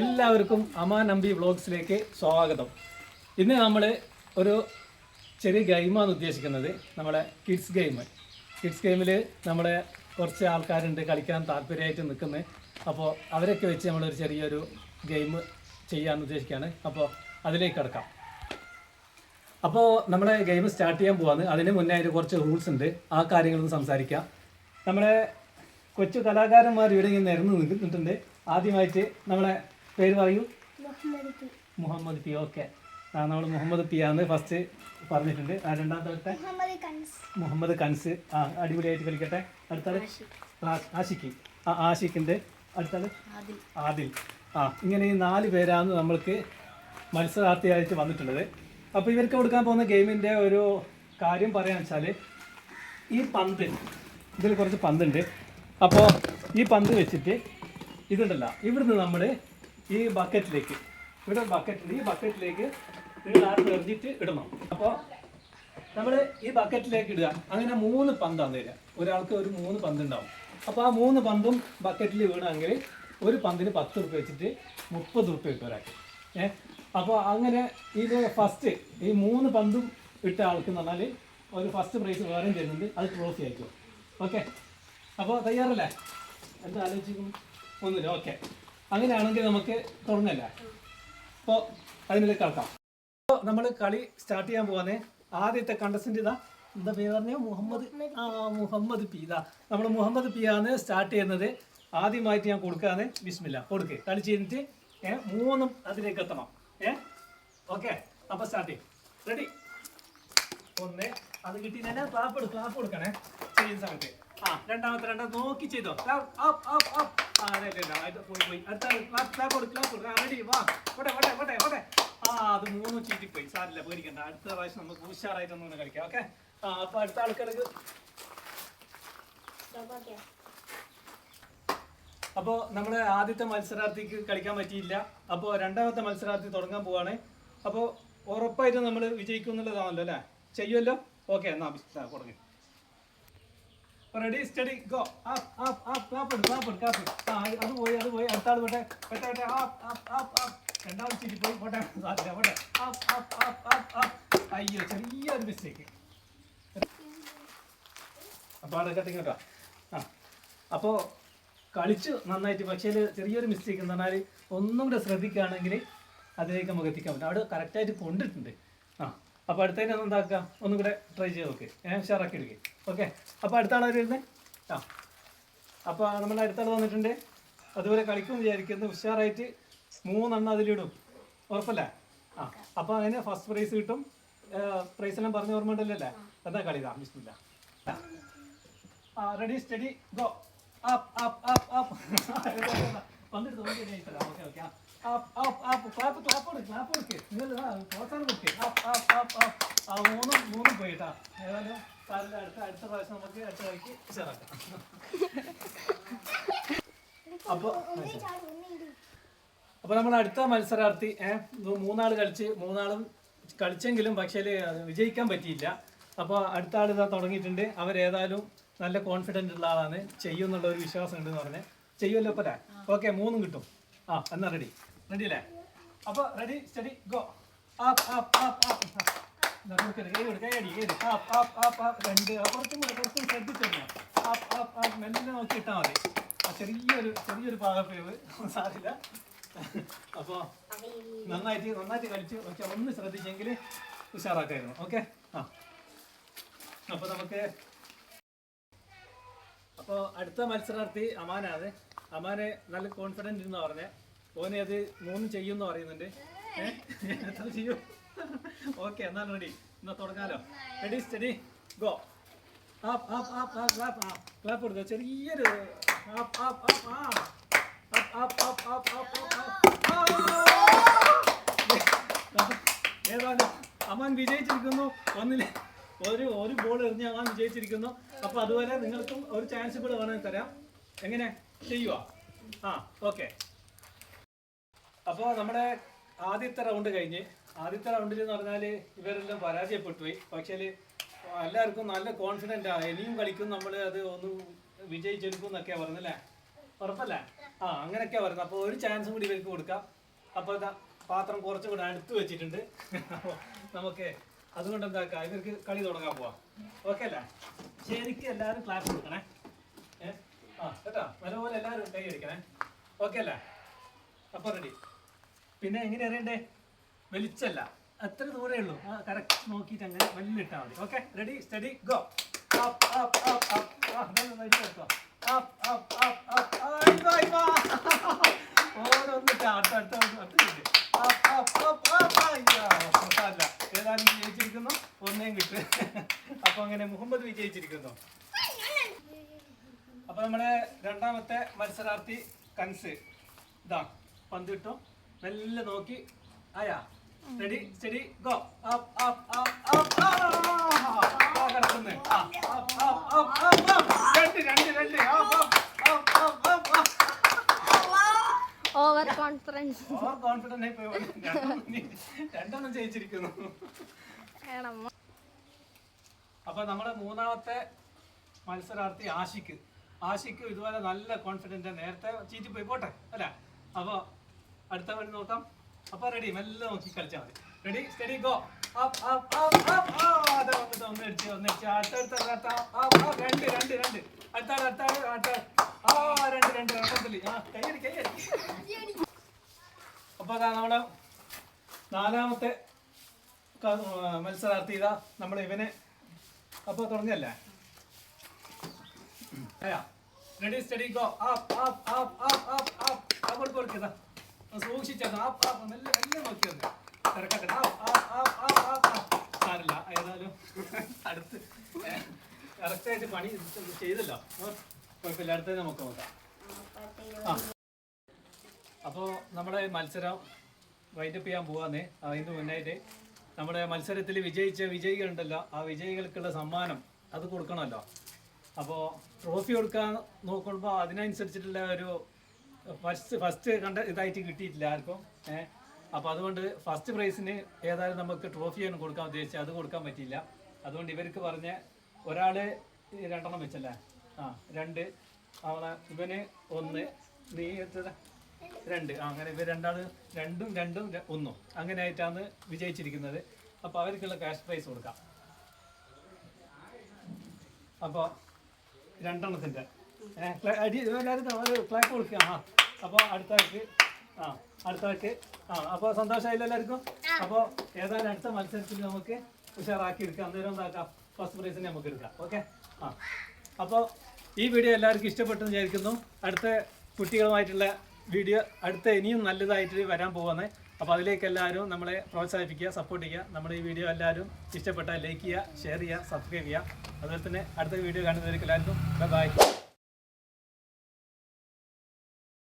എല്ലാവർക്കും അമാൻ നമ്പി വ്ളോഗ്സിലേക്ക് സ്വാഗതം. ഇന്ന് നമ്മൾ ഒരു ചെറിയ ഗെയിമാണ് ഉദ്ദേശിക്കുന്നത്. നമ്മളെ കിഡ്സ് ഗെയിം കിഡ്സ് ഗെയിമിൽ നമ്മളെ കുറച്ച് ആൾക്കാരുണ്ട് കളിക്കാൻ താല്പര്യമായിട്ട് നിൽക്കുന്നത് അപ്പോൾ അവരൊക്കെ വെച്ച് നമ്മളൊരു ചെറിയൊരു ഗെയിം ചെയ്യാൻ ഉദ്ദേശിക്കുകയാണ് അപ്പോൾ അതിലേക്ക് കിടക്കാം. അപ്പോൾ നമ്മളെ ഗെയിം സ്റ്റാർട്ട് ചെയ്യാൻ പോവാണ്. അതിന് മുന്നേ അതിന് കുറച്ച് റൂൾസ് ഉണ്ട്. ആ കാര്യങ്ങളൊന്ന് സംസാരിക്കാം. നമ്മളെ കൊച്ചു കലാകാരന്മാർ ഇവിടെ ഇങ്ങനെ നിരന്ന് നിൽക്കുന്നുണ്ട് ആദ്യമായിട്ട് നമ്മളെ പേര് പറയൂ. മുഹമ്മദ് പി. ഓക്കെ. ആ നമ്മൾ മുഹമ്മദ് പി ആണ് ഫസ്റ്റ് പറഞ്ഞിട്ടുണ്ട്. ആ രണ്ടാമത്തെ മുഹമ്മദ് കൻസ്. ആ അടിപൊളിയായിട്ട് കളിക്കട്ടെ. അടുത്താൾ ആഷിഖ്. ആ ആഷിഖിന്റെ അടുത്താൾ ആദിൽ. ആ ഇങ്ങനെ ഈ നാല് പേരാണ് നമ്മൾക്ക് മത്സരാർത്ഥിയായിട്ട് വന്നിട്ടുള്ളത്. അപ്പോൾ ഇവർക്ക് കൊടുക്കാൻ പോകുന്ന ഗെയിമിന്റെ ഒരു കാര്യം പറയാന്ന് വെച്ചാൽ ഈ പന്ത് ഇതിൽ കുറച്ച് പന്തുണ്ട്. അപ്പോൾ ഈ പന്ത് വെച്ചിട്ട് ഇതുണ്ടല്ലോ ഇവിടുന്ന് നമ്മൾ ഈ ബക്കറ്റിലേക്ക് ഇവിടെ ബക്കറ്റിൽ ഈ ബക്കറ്റിലേക്ക് നിങ്ങൾ ആ എറിഞ്ഞിട്ട് ഇടണം. അപ്പോൾ നമ്മൾ ഈ ബക്കറ്റിലേക്ക് ഇടുക. അങ്ങനെ മൂന്ന് പന്താണ് തരിക. ഒരാൾക്ക് ഒരു മൂന്ന് പന്ത് ഉണ്ടാവും അപ്പോൾ ആ മൂന്ന് പന്തും ബക്കറ്റിൽ വീണെങ്കിൽ ഒരു പന്തിന് പത്ത് റുപ്യ വെച്ചിട്ട് മുപ്പത് റുപ്യ കിട്ടും ഒരാൾക്ക്. ഏ? അപ്പോൾ അങ്ങനെ ഇത് ഫസ്റ്റ് ഈ മൂന്ന് പന്തും ഇട്ട ആൾക്ക് എന്ന് പറഞ്ഞാൽ ഒരു ഫസ്റ്റ് പ്രൈസ് വേറെയും തരുന്നുണ്ട്. അത് ട്രോഫി ആയിരിക്കും ഓക്കെ അപ്പോൾ തയ്യാറല്ലേ? എന്താ ആലോചിക്കും ഒന്നുമില്ല. ഓക്കെ അങ്ങനെയാണെങ്കിൽ നമുക്ക് തുടങ്ങല്ലേ അപ്പോൾ അതിലേക്ക് കളക്കാം അപ്പോൾ നമ്മൾ കളി സ്റ്റാർട്ട് ചെയ്യാൻ പോകുന്നത് ആദ്യത്തെ കണ്ടസ്റ്റന്റ് ഇതാ. എന്താ പേര് പറഞ്ഞ? മുഹമ്മദ്. ആ മുഹമ്മദ് പി. ഇതാ. നമ്മൾ മുഹമ്മദ് പി ആണ് സ്റ്റാർട്ട് ചെയ്യുന്നത്. ആദ്യമായിട്ട് ഞാൻ കൊടുക്കാന്ന് ബിസ്മില്ല. കൊടുക്ക്. കളി ചെയ്തിട്ട് ഏ മൂന്നും അതിലേക്ക് എത്തണം. ഏ? ഓക്കെ. അപ്പൊ സ്റ്റാർട്ട് ചെയ്യും. റെഡി ഒന്ന് അത് കിട്ടി തന്നെ ക്ലാപ്പ് എടുക്കും ക്ലാപ്പ് കൊടുക്കണേ. ചെയ്യുന്ന സമയത്ത് ആ രണ്ടാമത്തെ രണ്ടാമത്തെ നോക്കി ചെയ്തോ. പോയി പോയി. അടുത്ത ക്ലാപ്പ് കൊടുക്കും വാ. ആ അത് മൂന്നും ചീറ്റിപ്പോയി സാരില്ല പേടിക്കണ്ട. അടുത്ത പ്രാവശ്യം നമുക്ക് ഉഷാറായിട്ട് ഒന്നുകൂടെ കളിക്കാം ഓക്കെ അപ്പൊ അടുത്ത ആൾക്കാർക്ക് അപ്പോൾ നമ്മുടെ ആദ്യത്തെ മത്സരാർത്ഥിക്ക് കളിക്കാൻ പറ്റിയില്ല. അപ്പോൾ രണ്ടാമത്തെ മത്സരാർത്ഥി തുടങ്ങാൻ പോവാണ്. അപ്പോൾ ഉറപ്പായിട്ടും നമ്മൾ വിജയിക്കും എന്നുള്ളതാണല്ലോ അല്ലേ? ചെയ്യുമല്ലോ ഓക്കെ എന്നാ തുടങ്ങി ready steady go app app app clap എടു ക്ലാപ്പ് എടു ക്ലാപ്പ് ആ അത് പോയി അത് പോയി. അടുത്ത ആൾ പോട്ടെ. പെട്ടെ പെട്ടെ. ആപ്പ് ആപ്പ് ആപ്പ് അപ്പ് രണ്ടാമത് ചിരി പോയി. പോട്ടെ സാധ്യത പോട്ടെ. Up up up up up അയ്യോ ചെറിയൊരു മിസ്റ്റേക്ക് അപ്പോൾ അതൊക്കെ തിങ്ങട്ടോ ആ അപ്പോൾ കളിച്ചു നന്നായിട്ട് പക്ഷേ ചെറിയൊരു മിസ്റ്റേക്ക് എന്ന് പറഞ്ഞാൽ ഒന്നും കൂടെ ശ്രദ്ധിക്കുകയാണെങ്കിൽ അതിലേക്ക് നമുക്ക് എത്തിക്കാൻ പറ്റും. അവിടെ കറക്റ്റായിട്ട് കൊണ്ടിട്ടുണ്ട്. ആ അപ്പോൾ അടുത്തതിനെ ഒന്ന് ഒന്നും കൂടെ ട്രൈ ചെയ്ത് നോക്ക്. ഞാൻ ഉഷാറാക്കി എടുക്കുക ഓക്കെ അപ്പോൾ അടുത്ത ആളാർ വരുന്നത് ആ. അപ്പോൾ നമ്മൾ അടുത്ത ആൾ വന്നിട്ടുണ്ട്. അതുപോലെ കളിക്കും വിചാരിക്കുന്നത് ഉഷാറായിട്ട് മൂന്നെണ്ണം അതിലിടും. ഉറപ്പല്ലേ? ആ. അപ്പോൾ അതിന് ഫസ്റ്റ് പ്രൈസ് കിട്ടും. പ്രൈസ് എല്ലാം പറഞ്ഞ ഓർമ്മ ഉണ്ടല്ലേ എന്താ കളി? ഇതാ ബിസ്മില്ല ready steady go up up up up okay okay up up up clap clap കൊടുക്ക് ക്ലാപ്പ് കൊടുക്ക് നിങ്ങൾ പ്രോത്സാഹനം കൊടുക്ക് അപ്പ് അപ്പ് അപ്പ് അപ്പ് ആ മൂന്നും മൂന്നും പോയിട്ടാ ഏതായാലും സാറിന്റെ അടുത്ത അടുത്ത പ്രാവശ്യം നമുക്ക് അടുത്ത കളിക്ക് ഉഷാറാക്കാം അപ്പോൾ അപ്പോൾ നമ്മൾ അടുത്ത മത്സരാർത്ഥി ഏഹ് മൂന്നാൾ കളിച്ച് മൂന്നാളും കളിച്ചെങ്കിലും പക്ഷേ വിജയിക്കാൻ പറ്റിയില്ല. അപ്പോൾ അടുത്ത ആൾ ഇതാ തുടങ്ങിയിട്ടുണ്ട്. അവരേതായാലും നല്ല കോൺഫിഡന്റ് ഉള്ള ആളാണ്. ചെയ്യും എന്നുള്ള ഒരു വിശ്വാസം ഉണ്ടെന്ന് പറഞ്ഞ് ചെയ്യുമല്ലോ അപ്പോൾ ഓക്കെ മൂന്നും കിട്ടും. ആ എന്നാ റെഡി റെഡി അല്ലേ അപ്പോൾ ready steady go up up രണ്ട് ആ, കുറച്ചും കൂടെ കുറച്ചും ശ്രദ്ധിച്ചു ആപ്പ് ആപ്പ് ആപ്പ് മെല്ലെ നോക്കി ഇട്ടാൽ മതി. ചെറിയൊരു ചെറിയൊരു പാകപ്പേവ് സാരില്ല അപ്പോൾ നന്നായിട്ട് നന്നായിട്ട് കളിച്ചു പക്ഷെ ഒന്ന് ശ്രദ്ധിച്ചെങ്കിൽ ഉഷാറാക്കായിരുന്നു. ഓക്കെ ആ. അപ്പോൾ നമുക്ക് അപ്പോൾ അടുത്ത മത്സരാർത്ഥി അമാനാണ്. അമാനെ നല്ല കോൺഫിഡന്റ് എന്ന് പറഞ്ഞേ. ഓനെ അത് മൂന്നും ചെയ്യുമെന്ന് പറയുന്നുണ്ട്. ഏഹ് എത്ര ചെയ്യും? ഓക്കെ എന്നാൽ റെഡി. എന്നാ തുടങ്ങാലോ. Ready steady go up up up ആ ക്ലാപ്പ് ആ ക്ലാപ്പ് കൊടുക്കുക ചെറിയൊരു ആപ്പ് ആപ്പ് ആപ്പ് ആ up up up up up up ഏതായാലും വിജയിച്ചിരിക്കുന്നു. ഒന്നിൽ ഒരു ഒരു ബോൾ എറിഞ്ഞ് അമാൻ വിജയിച്ചിരിക്കുന്നു. അപ്പൊ അതുപോലെ നിങ്ങൾക്കും ഒരു ചാൻസ് കൂടെ വേണമെങ്കിൽ തരാം. എങ്ങനെ? ചെയ്യുക ആ ഓക്കെ അപ്പോൾ നമ്മുടെ ആദ്യത്തെ റൗണ്ട് കഴിഞ്ഞ് ആദ്യത്തെ റൗണ്ടിൽ എന്ന് പറഞ്ഞാൽ ഇവരെല്ലാം പരാജയപ്പെട്ടു പോയി. പക്ഷേ എല്ലാവർക്കും നല്ല കോൺഫിഡന്റ് ആണ് ഇനിയും കളിക്കും നമ്മൾ അത് ഒന്ന് വിജയിച്ചെടുക്കും എന്നൊക്കെയാണ് പറഞ്ഞല്ലേ ഉറപ്പല്ലേ? ആ അങ്ങനെയൊക്കെയാ പറയുന്നത് അപ്പോൾ ഒരു ചാൻസും കൂടി ഇവർക്ക് കൊടുക്കാം. അപ്പോൾ പാത്രം കുറച്ചും കൂടെ അടുത്ത് വെച്ചിട്ടുണ്ട്. നമുക്ക് അതുകൊണ്ട് എന്താക്കാം ഇവർക്ക് കളി തുടങ്ങാൻ പോവാം. ഓക്കെ അല്ലേ? ശരിക്കും എല്ലാവരും ക്ലാസ് കൊടുക്കണേ. ഏ? ആ കേട്ടോ? നല്ലപോലെ എല്ലാവരും കൈ അടിക്കണേ. ഓക്കെ അല്ലേ? അപ്പോൾ റെഡി പിന്നെ എങ്ങനെ അറിയണ്ടേ? വലിച്ചല്ല അത്ര ദൂരേ ഉള്ളൂ. ആ കറക്റ്റ് നോക്കിയിട്ട് അങ്ങനെ വലിയിട്ടാൽ മതി. Okay ready steady go up up up up up up up up up up up ഒന്നേം കിട്ടും അപ്പൊ അങ്ങനെ മുഹമ്മദ് വിജയിച്ചിരിക്കുന്നു. അപ്പൊ നമ്മുടെ രണ്ടാമത്തെ മത്സരാർത്ഥി കൻസ്. ഇതാ പന്ത് കിട്ടും. മെല്ലെ നോക്കി. ആയാ. Ready steady go up up up up കിടക്കുന്നു. ആ up up up up up രണ്ട് രണ്ട് രണ്ട്. Up up up up up over confidence over confident ആയി പോയി. രണ്ടെണ്ണം ജയിച്ചിരിക്കുന്നു. അപ്പൊ നമ്മുടെ മൂന്നാമത്തെ മത്സരാർത്ഥി ആഷിക്ക് ആഷിക്ക് ഇതുപോലെ നല്ല കോൺഫിഡന്റ് നേരത്തെ ചീറ്റി പോയി പോട്ടെ. അല്ല? അപ്പൊ അടുത്ത വഴി നോക്കാം. അപ്പൊ റെഡി മെല്ലെ നോക്കി കളിച്ചാൽ മതി. റെഡി സ്റ്റഡി ഗോ രണ്ട് രണ്ട് ആ രണ്ട് രണ്ട്. അപ്പൊ അതാ നാലാമത്തെ മത്സരാർത്ഥി ഇതാ നമ്മൾ ഇവനെ അപ്പൊ തുടങ്ങല്ലേ ready steady go up up up up up up കൊടുക്കുക സൂക്ഷിച്ചത് ആ ആ നല്ല നല്ല നോക്കിയത് തിരക്കട്ടെ. അപ്പ് ആ ആ ആ ആ സാരില്ല ഏതായാലും അടുത്ത് കറക്റ്റായിട്ട് പണി ചെയ്തല്ലോ. കുഴപ്പമില്ല. അടുത്തത് നമുക്ക് നോക്കാം. ആ. അപ്പോൾ നമ്മുടെ മത്സരം വൈൻഡപ്പ് ചെയ്യാൻ പോവാന്നേ. അതിന് മുന്നായിട്ട് നമ്മുടെ മത്സരത്തിൽ വിജയിച്ച വിജയികളുണ്ടല്ലോ. ആ വിജയികൾക്കുള്ള സമ്മാനം അത് കൊടുക്കണമല്ലോ. അപ്പോൾ ട്രോഫി കൊടുക്കാൻ നോക്കുമ്പോൾ അതിനനുസരിച്ചിട്ടുള്ള ഒരു ഫസ്റ്റ് ഫസ്റ്റ് കണ്ട ഇതായിട്ട് കിട്ടിയിട്ടില്ല ആർക്കും. ഏഹ് അപ്പോൾ അതുകൊണ്ട് ഫസ്റ്റ് പ്രൈസിന് ഏതായാലും നമുക്ക് ട്രോഫിയാണ് കൊടുക്കാൻ ഉദ്ദേശിച്ചത് അത് കൊടുക്കാൻ പറ്റിയില്ല. അതുകൊണ്ട് ഇവർക്ക് പറഞ്ഞ ഒരാൾ രണ്ടെണ്ണം വെച്ചല്ലേ? ആ രണ്ട്. അവളെ ഇവന് ഒന്ന് നീ എത്ര? രണ്ട്. ആ, അങ്ങനെ ഇവർ രണ്ടാൾ രണ്ടും രണ്ടും ഒന്നും. അങ്ങനെ ആയിട്ടാണ് വിജയിച്ചിരിക്കുന്നത്. അപ്പോൾ അവർക്കുള്ള ക്യാഷ് പ്രൈസ് കൊടുക്കാം. അപ്പോൾ രണ്ടെണ്ണത്തിന്റെ അടി എല്ലാവർക്കും ഒരു ക്ലാപ്പ് കൊടുക്കുക ആ അപ്പോൾ അടുത്തവർക്ക് ആ അടുത്തവർക്ക് ആ അപ്പോൾ സന്തോഷമായില്ല എല്ലാവർക്കും? അപ്പോൾ ഏതായാലും അടുത്ത മത്സരത്തിൽ നമുക്ക് ഉഷാറാക്കി എടുക്കാം. അന്നേരം എന്താക്കാം? ഫസ്റ്റ് പ്രൈസിന് നമുക്ക് എടുക്കാം. ഓക്കെ ആ. അപ്പോൾ ഈ വീഡിയോ എല്ലാവർക്കും ഇഷ്ടപ്പെട്ടെന്ന് വിചാരിക്കുന്നു. അടുത്ത കുട്ടികളുമായിട്ടുള്ള വീഡിയോ അടുത്ത ഇനിയും നല്ലതായിട്ട് വരാൻ പോകുന്നത് അപ്പോൾ അതിലേക്ക് എല്ലാവരും നമ്മളെ പ്രോത്സാഹിപ്പിക്കുക സപ്പോർട്ട് ചെയ്യുക. നമ്മുടെ ഈ വീഡിയോ എല്ലാവരും ഇഷ്ടപ്പെട്ടാൽ ലൈക്ക് ചെയ്യുക ഷെയർ ചെയ്യുക സബ്സ്ക്രൈബ് ചെയ്യുക. അതുപോലെ തന്നെ അടുത്ത വീഡിയോ കാണുന്നവർക്ക് എല്ലാവർക്കും ബൈ